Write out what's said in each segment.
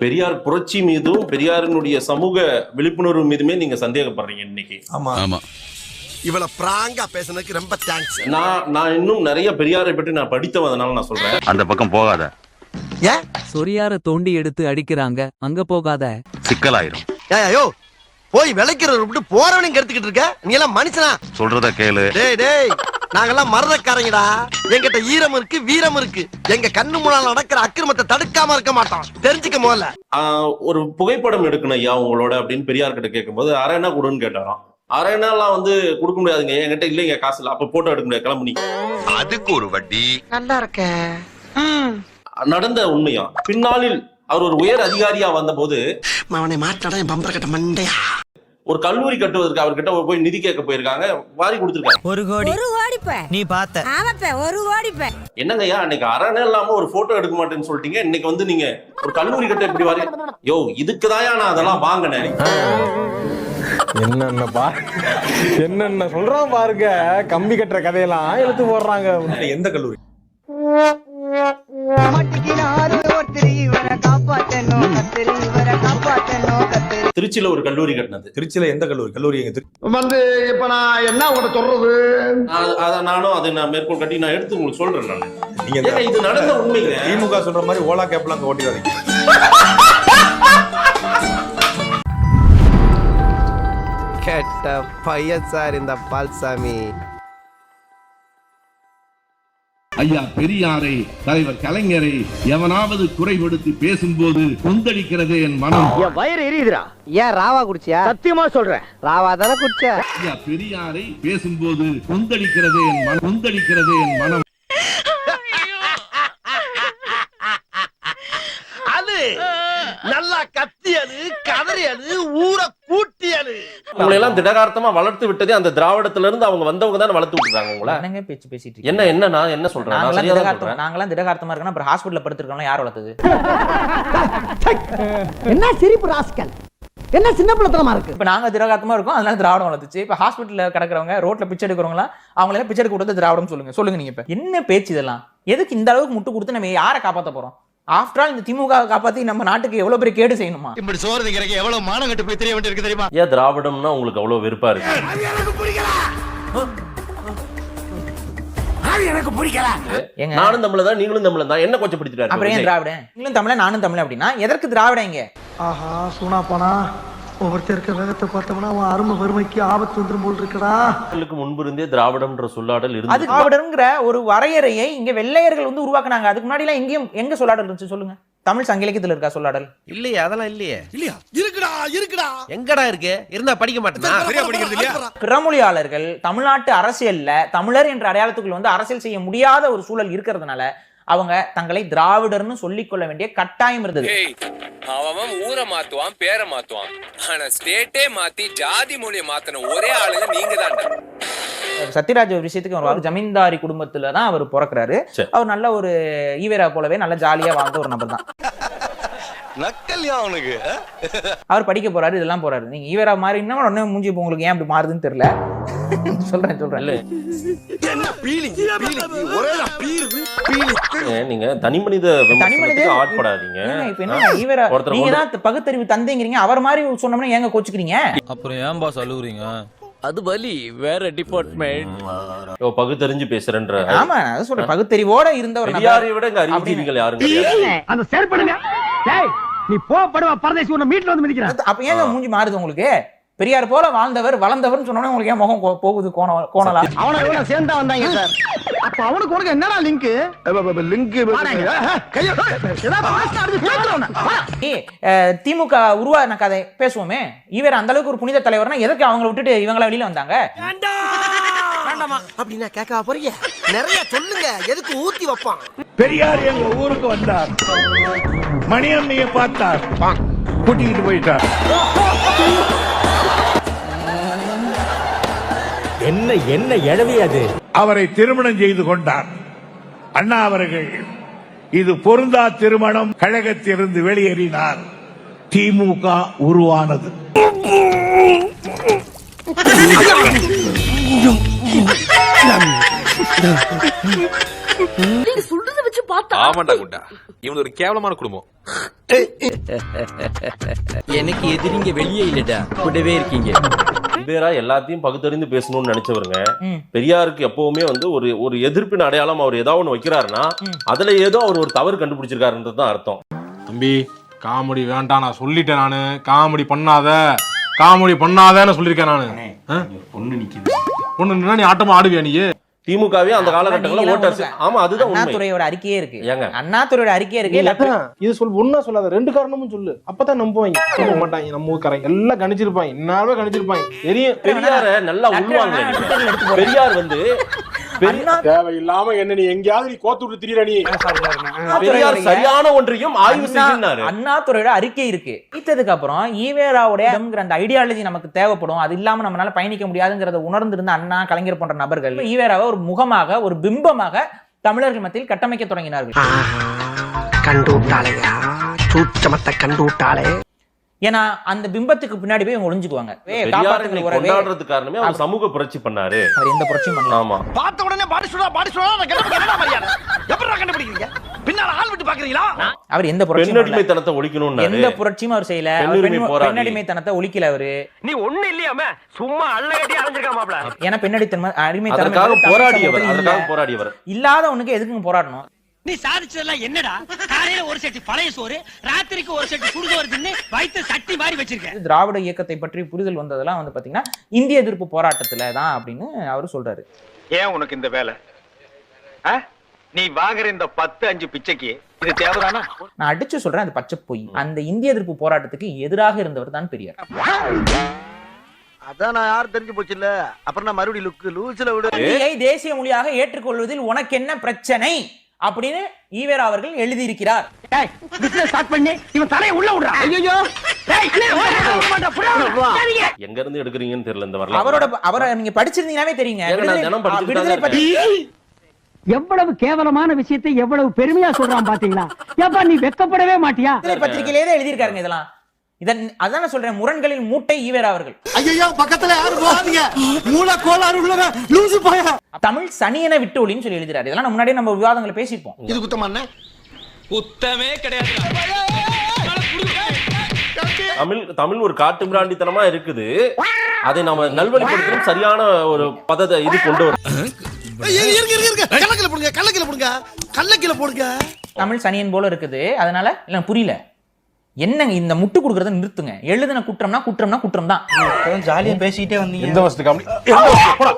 பெரியார் புரட்சி மீதும் பெரியாரினுடைய சமூக விழிப்புணர்வு மீதுமே நீங்க சந்தேகப்படுறீங்க இன்னைக்கு. ஆமா. ஆமா. இவ்வளவு பிராங்கா பேசுனதுக்கு ரொம்ப தேங்க்ஸ் நான் நான் இன்னும் நிறைய பெரியாரை பற்றி நான் படித்தவதனால நான் சொல்றேன். அந்த பக்கம் போகாத. ஏன் சொரியார தோண்டி எடுத்து அடிக்கிறாங்க. அங்க போகாத. சிக்கலாயிரும். ஐயோ போய் விளைக்கிறத விட்டு போறவனையும் கெடுத்துக்கிட்டு இருக்க? நீ எல்லாம் மனுஷனா? சொல்றத கேளு. டேய் டேய். நாங்கெல்லாம் மரதக்காரங்கடா எங்கிட்ட ஈரம் இருக்கு வீரம் இருக்கு. எங்க கண்ணு முன்னால நடக்கிற அக்கிரமத்தை தடுக்காம இருக்க மாட்டோம். தெரிஞ்சுக்க முதல்ல. ஒரு புகைப்படம் எடுக்கணும் ஐயா உங்களோட அப்படின்னு பெரியார் கிட்ட கேட்கும்போது அரைனா கொடுன்னு கேட்டாராம். அரைனாலாம் வந்து கொடுக்க முடியாதுங்க. என்கிட்ட இல்லைங்க காசு இல்லை. அப்ப போட்டோ எடுக்க முடியாது. கிளம்பு அதுக்கு ஒரு வட்டி. நல்லா இருக்க. நடந்த உண்மையா? பின்னாளில் அவர் ஒரு உயர் அதிகாரியா வந்தபோது அவனை மாட்டாடா என் பம்பர கட்ட மண்டையா? ஒரு கல்லூரி கட்டுவதற்கு அவர்கிட்ட போய் நிதி கேட்க போயிருக்காங்க. வாரி கொடுத்துருக்காங்க. ஒரு கோடி. ஒரு ஓடிப்ப நீ பார்த்த. ஆமாப்ப ஒரு ஓடிப்ப என்னங்க ஐயா அன்னைக்கு அரணை இல்லாம ஒரு போட்டோ எடுக்க மாட்டேன்னு சொல்லிட்டீங்க. இன்னைக்கு வந்து நீங்க ஒரு கல்லூரி கட்ட எப்படி வாரி யோ இதுக்கு நான் அதெல்லாம் வாங்கினேன். என்னென்ன பா என்னென்ன சொல்றான் பாருங்க. கம்பி கட்டுற கதையெல்லாம் இழுத்து போடுறாங்க. எந்த கல்லூரி? திருச்சியில ஒரு கல்லூரி கட்டினது. திருச்சியில எந்த கல்லூரி? கல்லூரி எங்க வந்து இப்ப நான் என்ன உங்கள்ட்ட சொல்றது? நான் அதை நானும் அதை நான் மேற்கோள் கட்டி நான் எடுத்து உங்களுக்கு சொல்றேன் நான். நீங்க இந்த இது நடந்த உண்மைங்க. திமுக சொல்ற மாதிரி ஓலா கேப்லாம் அங்க ஓட்டிடாதீங்க. கெட்ட பையன் சார் இந்த பால்சாமி. ஐயா பெரியாரை தலைவர் கலைஞரை எவனாவது குறைபடுத்தி பேசும்போது கொந்தளிக்கிறதே என் மனம். என் வயிறு எரியுதுடா. ஏன் ராவா குடிச்சியா? சத்தியமா சொல்றேன். ராவா தானே குடிச்ச? ஐயா பெரியாரை பேசும்போது கொந்தளிக்கிறதே என் மனம் கொந்தளிக்கிறதே என் மனம். அது நல்லா கத்தியது கதறியது ஊரை உங்களை எல்லாம் திடகார்த்தமா வளர்த்து விட்டதே அந்த திராவிடத்துல இருந்து அவங்க வந்தவங்க தானே வளர்த்து விட்டுறாங்க உங்களை? என்னங்க பேச்சு பேசிட்டு? என்ன என்ன நான் என்ன சொல்றேன்? நான் நாங்களாம் திடகார்த்தம். நாங்களாம் திடகார்த்தமா இருக்கணும் அப்புறம் ஹாஸ்பிட்டல்ல படுத்திருக்கோம் யார் வளர்த்தது? என்ன சிரிப்பு ராஸ்கல்? என்ன சின்ன பிள்ளைத்தனமா இருக்கு? இப்ப நாங்க திடகார்த்தமா இருக்கோம் அதனால திராவிடம் வளர்த்துச்சு. இப்ப ஹாஸ்பிட்டல்ல கிடக்குறவங்க ரோட்ல பிச்சை எடுக்கிறவங்களா அவங்களே பிச்சை எடுக்க கொடுத்து திராவிடம் சொல்லுங்க. சொல்லுங்க நீங்க இப்ப. என்ன பேச்சு இதெல்லாம்? எதுக்கு இந்த அளவுக்கு முட்டு கொடுத்து நம்ம யாரை காப்பாத்த போறோம்? ஆஃப்டர் ஆல் இந்த திமுக காப்பாத்தி நம்ம நாட்டுக்கு எவ்வளவு பெரிய கேடு செய்யணுமா? இப்படி சோறு திங்கிறக்கு எவ்வளவு மானம் கட்டு போய் தெரிய வேண்டியிருக்கு தெரியுமா? ஏன் திராவிடம்னா உங்களுக்கு அவ்வளவு வெறுப்பா இருக்கு? ஏங்க. நானும் தமிழ் தான் நீங்களும் தமிழ் தான். என்ன கொச்சப்படுத்திட்டாரு? அப்புறம் ஏன் திராவிடன்? நீங்களும் தமிழ நானும் தமிழ் அப்படின்னா எதற்கு திராவிடம் இங்க ஆஹா சூனா போனா ஒவ்வொருத்தர் இருக்க வேகத்தை பார்த்தோம்னா அவன் அருமை வறுமைக்கு ஆபத்து வந்துரும் போல் இருக்கடா. மக்களுக்கு முன்பு இருந்தே திராவிடம்ன்ற சொல்லாடல் அது இருந்து திராவிடங்கிற ஒரு வரையறையை இங்க வெள்ளையர்கள் வந்து உருவாக்குனாங்க. அதுக்கு முன்னாடி எல்லாம் எங்கேயும் எங்க சொல்லாடல் இருந்துச்சு சொல்லுங்க? தமிழ் சங்க இலக்கியத்துல இருக்கா சொல்லாடல்? இல்லையே அதெல்லாம் இல்லையே. இல்லையா? இருக்குடா இருக்குடா. எங்கடா இருக்கு? இருந்தா படிக்க மாட்டேனா சரியா படிக்கிறது இல்லையா? பிறமொழியாளர்கள் தமிழ்நாட்டு அரசியல்ல தமிழர் என்ற அடையாளத்துக்குள்ள வந்து அரசியல் செய்ய முடியாத ஒரு சூழல் இருக்கிறதுனால அவங்க தங்களை திராவிடர்னு சொல்லிக் கொள்ள வேண்டிய கட்டாயம் இருந்தது. அவன் ஊரை மாத்துவான் பேரை மாத்துவான். ஆனா ஸ்டேட்டே மாத்தி ஜாதி மொழியை மாத்தின ஒரே ஆளுங்க நீங்க தான்டா சத்யராஜ் ஒரு விஷயத்துக்கு வருவார். ஜமீன்தாரி குடும்பத்துல தான் அவர் பிறக்கிறாரு. அவர் நல்ல ஒரு ஈவேரா போலவே நல்ல ஜாலியா வாழ்ந்த ஒரு நபர் தான் நக்கல்யா அவனுக்கு அவர் படிக்க போறாரு இதெல்லாம் போறாரு. நீங்க ஈவேரா மாதிரி இன்னும் உடனே மூஞ்சி உங்களுக்கு ஏன் அப்படி மாறுதுன்னு தெரியல. சொல்றேன் சொல்றேன். என்ன நீங்க தனி மனித தனி மனித ஆட்படாதீங்க. இப்ப என்ன ஈவேரா ஒருத்தரை நீங்க தான் பகுத்தறிவு தந்தைங்கிறீங்க அவர் மாதிரி சொன்னோம்னா ஏங்க கோச்சுக்கிறீங்க? அப்புறம் ஏன் பாஸ் அழுகுறீங்க அது வலி வேற டிபார்ட்மெண்ட் ஓ, பகுத்தறிஞ்சு பேசுறேன்ற. ஆமா நான் சொல்றேன் பகுத்தறிவோட இருந்த ஒரு நபர் பெரியாரை விட இங்க யாரும் கிடையாது அந்த செயற்படுங்க. டேய் நீ போ படுவா பரதேசி உன்னை மீட்ல வந்து மிதிக்கிறான். அப்ப ஏங்க மூஞ்சி மாறுது உங்களுக்கு? பெரியார் போல வாழ்ந்தவர் வளர்ந்தவர்னு சொன்னோன்னே உங்களுக்கு ஏன் முகம் கோ- போகுது கோண கோணலா? அவனை இவனை சேர்ந்தா வந்தாங்க சார் அப்ப அவனுக்கு உனக்கு என்னடா லிங்க் லிங்க் திமுக உருவான கதை பேசுவோமே? இவர் அந்த அளவுக்கு ஒரு புனித தலைவர்னா எதுக்கு அவங்கள விட்டுட்டு இவங்கள வெளியில வந்தாங்க? அப்படின்னா கேட்க போறீங்க. நிறைய சொல்லுங்க. எதுக்கு ஊத்தி வைப்பான்? பெரியார் எங்க ஊருக்கு வந்தார். மணியம்மையை பார்த்தார். கூட்டிக்கிட்டு போயிட்டார். என்ன என்ன எழவி அது? அவரை திருமணம் செய்து கொண்டார். அண்ணா அவர்கள் இது பொருந்தா திருமணம் கழகத்திலிருந்து வெளியேறினார். திமுக உருவானது. நீங்க சொல்றத வச்சு பார்த்தா ஆமாண்டா குண்டா. இவன் ஒரு கேவலமான குடும்பம். எனக்கு எதிரிங்க வெளியே இல்லடா. கூடவே இருக்கீங்க. பேரா எல்லாத்தையும் பகுத்தறிந்து பேசணும்னு நினைச்சவருங்க. பெரியாருக்கு எப்பவுமே வந்து ஒரு ஒரு எதிர்ப்பின் அடையாளம் அவர் ஏதாவது ஒண்ணு வைக்கிறாருன்னா அதுல ஏதோ அவர் ஒரு தவறு கண்டுபிடிச்சிருக்காருன்றது தான் அர்த்தம். தம்பி காமெடி வேண்டாம் நான் சொல்லிட்டேன் நானு. காமெடி பண்ணாத. காமெடி பண்ணாதேன்னு சொல்லியிருக்கேன் நானு. பொண்ணு நிக்குது. பொண்ணு நின்னா நீ ஆட்டமா ஆடுவியா நீ? திமுகவே அந்த காலகட்டங்களில் ஓட்டர்ஸ். ஆமா அதுதான் உண்மை. அண்ணாதுரையோட அறிக்கையே இருக்கு. ஏங்க. அண்ணாதுரையோட அறிக்கையே இருக்கு. இல்ல இது சொல் ஒன்னா சொல்லாத. ரெண்டு காரணமும் சொல்லு. அப்பதான் நம்புவாங்க. சொல்ல மாட்டாங்க நம்ம ஊர்க்காரங்க. எல்லாம் கணிச்சிருப்பாங்க. இன்னாலுமே கணிச்சிருப்பாங்க. தெரியும். பெரியார நல்லா உள்வாங்க. பெரியார் வந்து தேவையில்லாம என்ன நீ எங்கேயாவது நீ கோத்து விட்டு திரியற நீ. பெரியார் சரியான ஒன்றையும் ஆய்வு அண்ணா- செய்யினாரு அறிக்கை இருக்கு. ஈத்ததுக்கு அப்புறம் ஈவேராவுடைய அந்த ஐடியாலஜி நமக்கு தேவைப்படும். அது இல்லாம நம்மளால பயணிக்க முடியாதுங்கிறத உணர்ந்திருந்த அண்ணா கலைஞர் போன்ற நபர்கள் ஈவேராவை ஒரு முகமாக ஒரு பிம்பமாக தமிழர்கள் மத்தியில் கட்டமைக்க தொடங்கினார்கள். கண்டு விட்டாளே ஏன்னா அந்த பிம்பத்துக்கு பின்னாடி போய் இவங்க ஒளிஞ்சுக்குவாங்க. கொண்டாடுறது காரணமே அவர் சமூக புரட்சி பண்ணாரு. அவர் எந்த புரட்சியும் பண்ணல. ஆமா. பார்த்த உடனே பாடி சொல்லா பாடி மரியாதை? எப்படி கண்டுபிடிக்கிறீங்க? பின்னால ஆள் விட்டு பாக்குறீங்களா? அவர் எந்த புரட்சியும் பண்ணல. பெண்ணடிமைத்தனத்தை ஒழிக்கணும்னாரு. எந்த புரட்சியும் அவர் செய்யல. அவர் பெண்ணுரிமை பெண் போராளி. பெண்ணடிமைத்தனத்தை ஒழிக்கல அவரு. நீ ஒண்ணு இல்லையாம? சும்மா அள்ள கட்டி அலைஞ்சிருக்கா மாப்ள ஏன்னா பெண்ணடித்தன்மை அடிமைத்தன்மை அதற்காக தமிழ் போராடியவர். போராடியவர். இல்லாதவனுக்கு எதுக்குங்க போராடணும்? நீ சாதிச்சதெல்லாம் என்னடா? காலையில ஒரு செட்டு பழைய சோறு ராத்திரிக்கு ஒரு செட்டு சுடுசோறு தின்னு வயிற்று சட்டி மாதிரி வச்சிருக்க. திராவிட இயக்கத்தை பற்றி புரிதல் வந்ததெல்லாம் வந்து பாத்தீங்கன்னா இந்திய எதிர்ப்பு போராட்டத்துல தான் அப்படின்னு அவர் சொல்றாரு. ஏன் உனக்கு இந்த வேலை? நீ வாங்குற இந்த பத்து அஞ்சு பிச்சைக்கு இது தேவைதானா? நான் அடிச்சு சொல்றேன் அது பச்சை பொய். அந்த இந்திய எதிர்ப்பு போராட்டத்துக்கு எதிராக இருந்தவர் தான் பெரியார். அதான் நான் யாரும் தெரிஞ்சு போச்சு இல்ல அப்புறம் நான் மறுபடியும் லுக்கு லூசில விடு. தேசிய மொழியாக ஏற்றுக்கொள்வதில் உனக்கு என்ன பிரச்சனை? அப்படின்னு ஈவேரா அவர்கள் எழுதியிருக்கிறார். பிசினஸ் ஸ்டார்ட் பண்ணி இவன் தலையை உள்ள விடுறான். ஐயோ எங்க இருந்து எடுக்கிறீங்கன்னு தெரியல இந்த வரலாறு. அவரோட அவரை நீங்க படிச்சிருந்தீங்கன்னாவே தெரியுங்க. விடுதலை- பற்றி எவ்வளவு கேவலமான விஷயத்தை எவ்வளவு பெருமையா சொல்றான் பாத்தீங்களா? ஏப்பா நீ வெக்கப்படவே மாட்டியா? விடுதலை பத்திரிகையிலே தான் எழுதியிருக்காருங்க இதெல்லாம். இதன் அதான் சொல்றேன் முரண்களின் மூட்டை ஈவேரா அவர்கள். ஐயோ பக்கத்துல யாரும் போகாதீங்க. மூல கோளாறு உள்ளவன் லூசு போயா. தமிழ் சனியனை விட்டு ஒளின்னு சொல்லி எழுதுறாரு. இதெல்லாம் நம்ம முன்னாடியே நம்ம விவாதங்களை பேசியிருப்போம் இது குத்தமான குத்தமே கிடையாது. தமிழ் தமிழ் ஒரு காட்டு மிராண்டித்தனமா இருக்குது. அதை நம்ம நல்வழிப்படுத்தணும். சரியான ஒரு பதத்தை இது கொண்டு வரும். கள்ளக்கில போடுங்க கள்ளக்கில போடுங்க. தமிழ் சனியன் போல இருக்குது. அதனால இல்ல புரியல. என்னங்க இந்த முட்டு கொடுக்கறத நிறுத்துங்க. எழுதின குற்றம்னா குற்றம்னா குற்றம் தான் ஜாலியா பேசிக்கிட்டே வந்தீங்க. எந்த வருஷத்து காமெடி போடா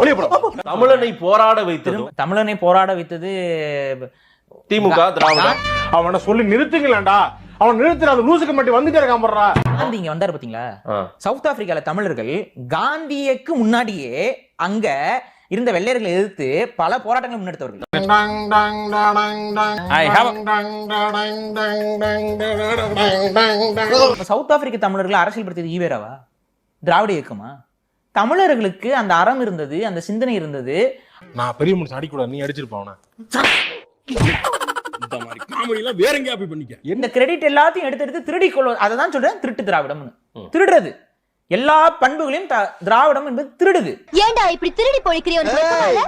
வெளியே போடா. தமிழனை போராட வைத்ததும் தமிழனை போராட வைத்தது திமுக திராவிடம் அவனை சொல்லி நிறுத்துங்களேன்டா. அவன் நிறுத்துற அந்த லூசுக்கு மட்டும் வந்துட்டே இருக்கான் போடுறா காந்தி இங்க வந்தாரு பாத்தீங்களா. சவுத் ஆப்பிரிக்கால தமிழர்கள் காந்தியக்கு முன்னாடியே அங்க இருந்த வெள்ளையர்களை எதிர்த்து பல போராட்டங்களை முன்னெடுத்தவர்கள் சவுத் ஆப்பிரிக்க தமிழர்களை அரசியல்படுத்தியது ஈவேராவா திராவிட இயக்கமா தமிழர்களுக்கு அந்த அறம் இருந்தது அந்த சிந்தனை இருந்தது நான் பெரிய மனுஷன் அடிக்கூடாது நீ அடிச்சிருப்பா அவனை இந்த மாதிரி காமெடி எல்லாம் வேற எங்கேயா போய் பண்ணிக்க இந்த கிரெடிட் எல்லாத்தையும் எடுத்து எடுத்து திருடி கொள்வது அதை தான் சொல்றேன் திருட்டு திராவிடம்னு திருடுறது எல்லா பண்புகளையும் த- திராவிடம் என்பது திருடுது. ஏன்டா இப்படி திருடி பொழிக்கிறிய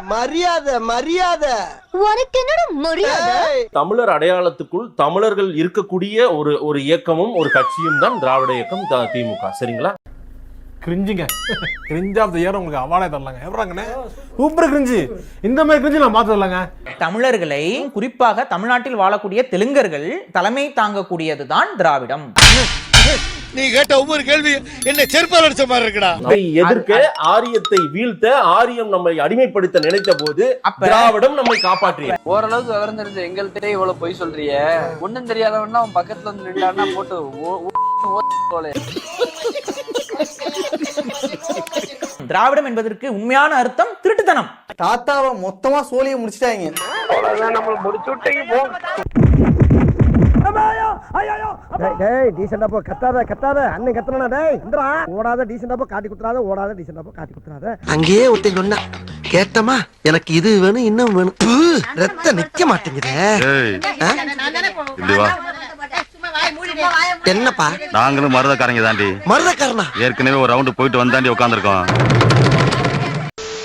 மரியாதை மரியாதை. உனக்கு என்னடா மரியாதை? தமிழர் அடையாளத்துக்குள் தமிழர்கள் இருக்கக்கூடிய ஒரு ஒரு இயக்கமும் ஒரு கட்சியும் தான் திராவிட இயக்கம் திமுக. சரிங்களா? கிரிஞ்சுங்க. கிரிஞ்ச் ஆஃப் த இயர் உங்களுக்கு அவார்டே தரலாங்க. எப்படாங்கண்ணே சூப்பர் கிரிஞ்சு. இந்த மாதிரி கிரிஞ்சு நான் பார்த்து தரலாங்க. தமிழர்களை குறிப்பாக தமிழ்நாட்டில் வாழக்கூடிய தெலுங்கர்கள் தலைமை தாங்கக்கூடியதுதான் திராவிடம். நீ கேட்ட ஒவ்வொரு கேள்வி என்ன செருப்பால் அடிச்ச மாதிரி இருக்குடா. எதிர்க்க ஆரியத்தை வீழ்த்த ஆரியம் நம்மை அடிமைப்படுத்த நினைத்த போது திராவிடம் நம்மை காப்பாற்றிய ஓரளவுக்கு விவரம் தெரிஞ்ச எங்கள்கிட்ட இவ்வளவு பொய் சொல்றிய. ஒண்ணும் தெரியாதவன்னா அவன் பக்கத்துல வந்து நின்றான்னா போட்டு. திராவிடம் என்பதற்கு உண்மையான அர்த்தம் திருட்டுத்தனம். தாத்தாவை மொத்தமா சோழியை முடிச்சிட்டாங்க. டேய் டீசெண்டா போ கத்தாத கத்தாத. அண்ணன் கத்தனா டேய் இந்தரா ஓடாத டீசெண்டா போ காட்டி குத்துறாத ஓடாத டீசெண்டா போ காட்டி குத்துறாத. அங்கேயே ஒருத்தன் சொன்னா கேட்டமா எனக்கு இது வேணும் இன்னும் வேணும். பு, ரத்தம் நிக்க மாட்டேங்குதே. என்னப்பா? நாங்களும் மருதக்காரங்க தாண்டி. மருதக்காரனா? ஏற்கனவே ஒரு ரவுண்டு போயிட்டு வந்தாண்டி உட்காந்துருக்கோம்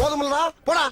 போதுமில்லடா போடா.